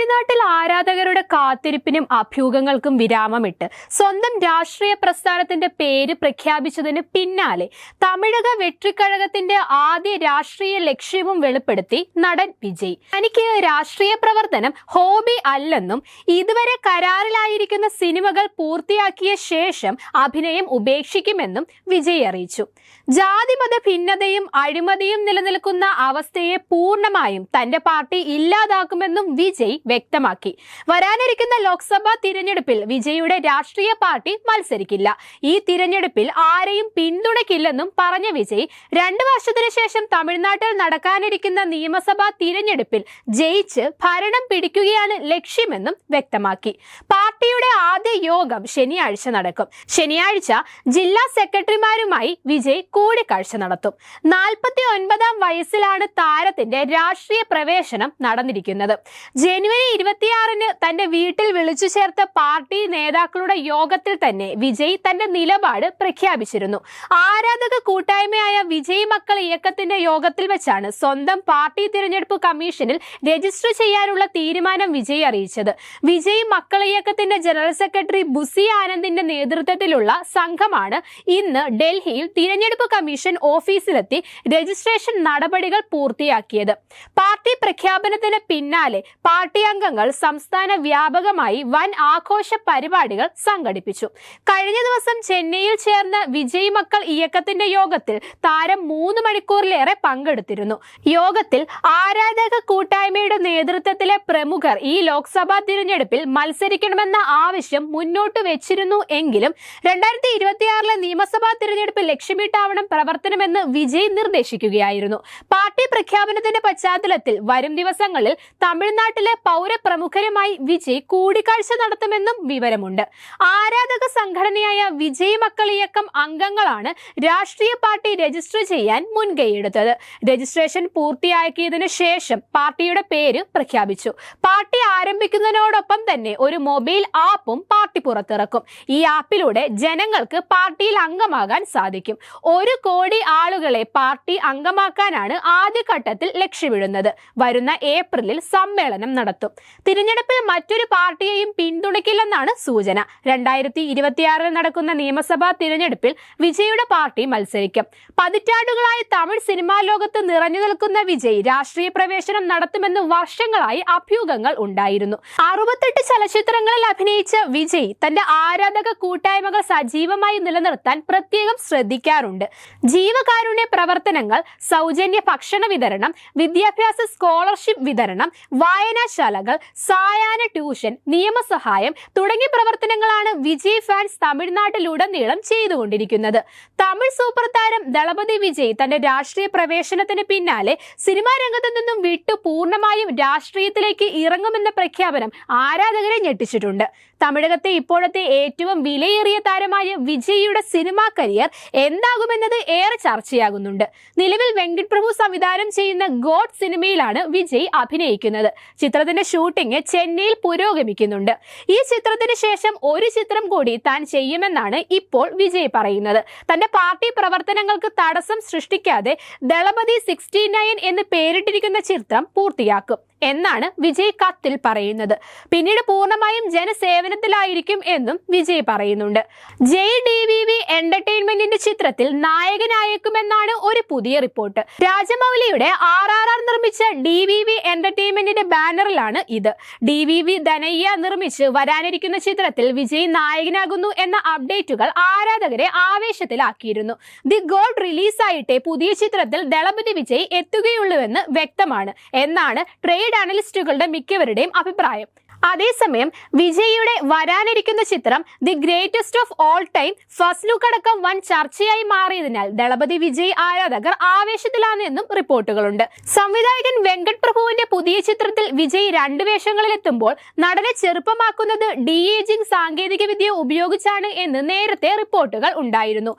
തമിഴ്നാട്ടിൽ ആരാധകരുടെ കാത്തിരിപ്പിനും അഭ്യൂഹങ്ങൾക്കും വിരാമമിട്ട് സ്വന്തം രാഷ്ട്രീയ പ്രസ്ഥാനത്തിന്റെ പേര് പ്രഖ്യാപിച്ചതിന് പിന്നാലെ തമിഴക വെട്രിക്കഴകത്തിന്റെ ആദ്യ രാഷ്ട്രീയ ലക്ഷ്യവും വെളിപ്പെടുത്തി നടൻ വിജയ്. തനിക്ക് രാഷ്ട്രീയ പ്രവർത്തനം ഹോബി അല്ലെന്നും ഇതുവരെ കരാറിലായിരിക്കുന്ന സിനിമകൾ പൂർത്തിയാക്കിയ ശേഷം അഭിനയം ഉപേക്ഷിക്കുമെന്നും വിജയ് അറിയിച്ചു. ജാതിമത ഭിന്നതയും അഴിമതിയും നിലനിൽക്കുന്ന അവസ്ഥയെ പൂർണമായും തന്റെ പാർട്ടി ഇല്ലാതാക്കുമെന്നും വിജയ് വ്യക്തമാക്കി. വരാനിരിക്കുന്ന ലോക്സഭാ തിരഞ്ഞെടുപ്പിൽ വിജയുടെ രാഷ്ട്രീയ പാർട്ടി മത്സരിക്കില്ല. ഈ തിരഞ്ഞെടുപ്പിൽ ആരെയും പിന്തുണയ്ക്കില്ലെന്നും പറഞ്ഞ വിജയ് രണ്ടു വർഷത്തിനു ശേഷം തമിഴ്നാട്ടിൽ നടക്കാനിരിക്കുന്ന നിയമസഭാ തിരഞ്ഞെടുപ്പിൽ ജയിച്ച് ഭരണം പിടിക്കുകയാണ് ലക്ഷ്യമെന്നും വ്യക്തമാക്കി. പാർട്ടിയുടെ ആദ്യ യോഗം ശനിയാഴ്ച നടക്കും. ശനിയാഴ്ച ജില്ലാ സെക്രട്ടറിമാരുമായി വിജയ് കൂടിക്കാഴ്ച നടത്തും. നാൽപ്പത്തി ഒൻപതാം വയസ്സിലാണ് താരത്തിന്റെ രാഷ്ട്രീയ പ്രവേശനം നടന്നിരിക്കുന്നത്. ജനുവരി ഇരുപത്തിയാറിന് തന്റെ വീട്ടിൽ വിളിച്ചു ചേർത്ത പാർട്ടി നേതാക്കളുടെ യോഗത്തിൽ തന്നെ വിജയ് തന്റെ നിലപാട് പ്രഖ്യാപിച്ചിരുന്നു. ആരാധക കൂട്ടായ്മയായ വിജയ് മക്കൾ ഇയക്കത്തിന്റെ യോഗത്തിൽ വെച്ചാണ് സ്വന്തം പാർട്ടി തിരഞ്ഞെടുപ്പ് കമ്മീഷനിൽ രജിസ്റ്റർ ചെയ്യാനുള്ള തീരുമാനം വിജയ് അറിയിച്ചത്. വിജയ് മക്കൾ ഇയക്കത്തിന്റെ ജനറൽ സെക്രട്ടറി ബുസി ആനന്ദിന്റെ നേതൃത്വത്തിലുള്ള സംഘമാണ് ഇന്ന് ഡൽഹിയിൽ തിരഞ്ഞെടുപ്പ് കമ്മീഷൻ ഓഫീസിലെത്തി രജിസ്ട്രേഷൻ നടപടികൾ പൂർത്തിയാക്കിയത്. പാർട്ടി പ്രഖ്യാപനത്തിന് പിന്നാലെ പാർട്ടി അംഗങ്ങൾ സംസ്ഥാന വ്യാപകമായി വൻ ആഘോഷ പരിപാടികൾ സംഘടിപ്പിച്ചു. കഴിഞ്ഞ ദിവസം ചെന്നൈയിൽ ചേർന്ന വിജയ് മക്കൾ ഇയക്കത്തിന്റെ യോഗത്തിൽ താരം മൂന്ന് മണിക്കൂറിലേറെ പങ്കെടുത്തിരുന്നു. യോഗത്തിൽ ആരാധക കൂട്ടായ്മയുടെ നേതൃത്വത്തിലെ പ്രമുഖർ ഈ ലോക്സഭാ തിരഞ്ഞെടുപ്പിൽ മത്സരിക്കണമെന്ന ആവശ്യം മുന്നോട്ട് വെച്ചിരുന്നു എങ്കിലും രണ്ടായിരത്തി ഇരുപത്തിയാറിലെ നിയമസഭാ തിരഞ്ഞെടുപ്പ് ലക്ഷ്യമിട്ടാവണം പ്രവർത്തനമെന്ന് വിജയ് നിർദ്ദേശിക്കുകയായിരുന്നു. പാർട്ടി പ്രഖ്യാപനത്തിന്റെ പശ്ചാത്തലത്തിൽ വരും ദിവസങ്ങളിൽ തമിഴ്നാട്ടിലെ പൗരപ്രമുഖരുമായി വിജയ് കൂടിക്കാഴ്ച നടത്തുമെന്നും വിവരമുണ്ട്. ആരാധക സംഘടനയായ വിജയ് മക്കൾ ഇയക്കം അംഗങ്ങളാണ് രാഷ്ട്രീയ പാർട്ടി രജിസ്റ്റർ ചെയ്യാൻ മുൻകൈയെടുത്തത്. രജിസ്ട്രേഷൻ പൂർത്തിയാക്കിയതിനു ശേഷം പാർട്ടിയുടെ പേര് പ്രഖ്യാപിച്ചു. പാർട്ടി ആരംഭിക്കുന്നതിനോടൊപ്പം തന്നെ ഒരു മൊബൈൽ ആപ്പും പാർട്ടി പുറത്തിറക്കും. ഈ ആപ്പിലൂടെ ജനങ്ങൾക്ക് പാർട്ടിയിൽ അംഗമാകാൻ സാധിക്കും. ഒരു കോടി ആളുകളെ പാർട്ടി അംഗമാക്കാനാണ് ആദ്യഘട്ടത്തിൽ ലക്ഷ്യമിടുന്നത്. വരുന്ന ഏപ്രിലിൽ സമ്മേളനം നടത്തും. തിരഞ്ഞെടുപ്പിൽ മറ്റൊരു പാർട്ടിയെയും പിന്തുണയ്ക്കില്ലെന്നാണ് സൂചന. രണ്ടായിരത്തി ഇരുപത്തിയാറിൽ നടക്കുന്ന നിയമസഭാ തിരഞ്ഞെടുപ്പിൽ വിജയുടെ പാർട്ടി മത്സരിക്കും. പതിറ്റാണ്ടുകളായി തമിഴ് സിനിമാ ലോകത്ത് നിറഞ്ഞു നിൽക്കുന്ന വിജയ് രാഷ്ട്രീയ പ്രവേശനം നടത്തുമെന്ന് വർഷങ്ങളായി അഭ്യൂഹങ്ങൾ ഉണ്ടായിരുന്നു. അറുപത്തെട്ട് ചലച്ചിത്രങ്ങളിൽ അഭിനയിച്ച വിജയ് തന്റെ ആരാധക കൂട്ടായ്മകൾ സജീവമായി നിലനിർത്താൻ പ്രത്യേകം ശ്രദ്ധിക്കാറുണ്ട്. ജീവകാരുണ്യ പ്രവർത്തനങ്ങൾ സൗജന്യ ഭക്ഷണ വിതരണം വിദ്യാഭ്യാസ സ്കോളർഷിപ്പ് വിതരണം വായനാശാലകൾ സായാഹ്ന ട്യൂഷൻ നിയമസഹായം തുടങ്ങിയ പ്രവർത്തനങ്ങളാണ് വിജയ് ഫാൻസ് തമിഴ്നാട്ടിലുടനീളം ചെയ്തുകൊണ്ടിരിക്കുന്നത്. തമിഴ് സൂപ്പർ താരം ദളപതി വിജയ് തന്റെ രാഷ്ട്രീയ പ്രവേശനത്തിന് പിന്നാലെ സിനിമാ രംഗത്ത് നിന്നും വിട്ടു പൂർണമായും രാഷ്ട്രീയത്തിലേക്ക് ഇറങ്ങുമെന്ന പ്രഖ്യാപനം ആരാധകരെ ഞെട്ടിച്ചിട്ടുണ്ട്. തമിഴകത്തെ ഇപ്പോഴത്തെ ഏറ്റവും വിലയേറിയ താരമായ വിജയിയുടെ സിനിമാ കരിയർ എന്താകുമെന്നത് ഏറെ ചർച്ചയാകുന്നുണ്ട്. നിലവിൽ വെങ്കിട്ട് പ്രഭു സംവിധാനം ചെയ്യുന്ന ഗോഡ് സിനിമയിലാണ് വിജയ് അഭിനയിക്കുന്നത്. ചിത്രത്തിന്റെ ഷൂട്ടിംഗ് ചെന്നൈയിൽ പുരോഗമിക്കുന്നുണ്ട്. ഈ ചിത്രത്തിന് ശേഷം ഒരു ചിത്രം കൂടി താൻ ചെയ്യുമെന്നാണ് ഇപ്പോൾ വിജയ് പറയുന്നത്. തന്റെ പാർട്ടി പ്രവർത്തനങ്ങൾക്ക് തടസ്സം സൃഷ്ടിക്കാതെ ദളപതി സിക്സ്റ്റി നയൻ എന്ന് പേരിട്ടിരിക്കുന്ന ചിത്രം പൂർത്തിയാക്കും. എന്നാണ് വിജയ് കത്തിൽ പറയുന്നത്. പിന്നീട് പൂർണമായും ജനസേവനത്തിലായിരിക്കും എന്നും വിജയ് പറയുന്നുണ്ട്. ജയ് ഡി വി വി എന്റർടൈൻമെന്റിന്റെ ചിത്രത്തിൽ നായകനായേക്കുമെന്നാണ് ഒരു പുതിയ റിപ്പോർട്ട്. രാജമൗലിയുടെ ആർ ആർ ആർ നിർമ്മിച്ച ഡി വി വി എന്റർടൈൻമെന്റിന്റെ ബാനറിലാണ് ഇത്. ഡി വി വി ധനയ്യ നിർമ്മിച്ച് വരാനിരിക്കുന്ന ചിത്രത്തിൽ വിജയ് നായകനാകുന്നു എന്ന അപ്ഡേറ്റുകൾ ആരാധകരെ ആവേശത്തിലാക്കിയിരുന്നു. ദി ഗോഡ് റിലീസായിട്ടേ പുതിയ ചിത്രത്തിൽ ദളപതി വിജയ് എത്തുകയുള്ളൂവെന്ന് വ്യക്തമാണ്. എന്നാണ് ട്രേഡ് അനലിസ്റ്റുകളുടെ മിക്കവരുടെയും അഭിപ്രായം. അതേസമയം വിജയിയുടെ വരാനിരിക്കുന്ന ചിത്രം the greatest of all time first look അടക്കം വൻ ചർച്ചയായി മാറിയതിനാൽ ദളപതി വിജയ് ആരാധകർ ആവേശത്തിലാണ് എന്നും റിപ്പോർട്ടുകളുണ്ട്. സംവിധായകൻ വെങ്കട് പ്രഭുവിന്റെ പുതിയ ചിത്രത്തിൽ വിജയ് രണ്ട് വേഷങ്ങളിലെത്തുമ്പോൾ നടനെ ചെറുപ്പമാക്കുന്നത് ഡി ഏജിംഗ് സാങ്കേതിക വിദ്യ ഉപയോഗിച്ചാണ് എന്ന് നേരത്തെ റിപ്പോർട്ടുകൾ ഉണ്ടായിരുന്നു.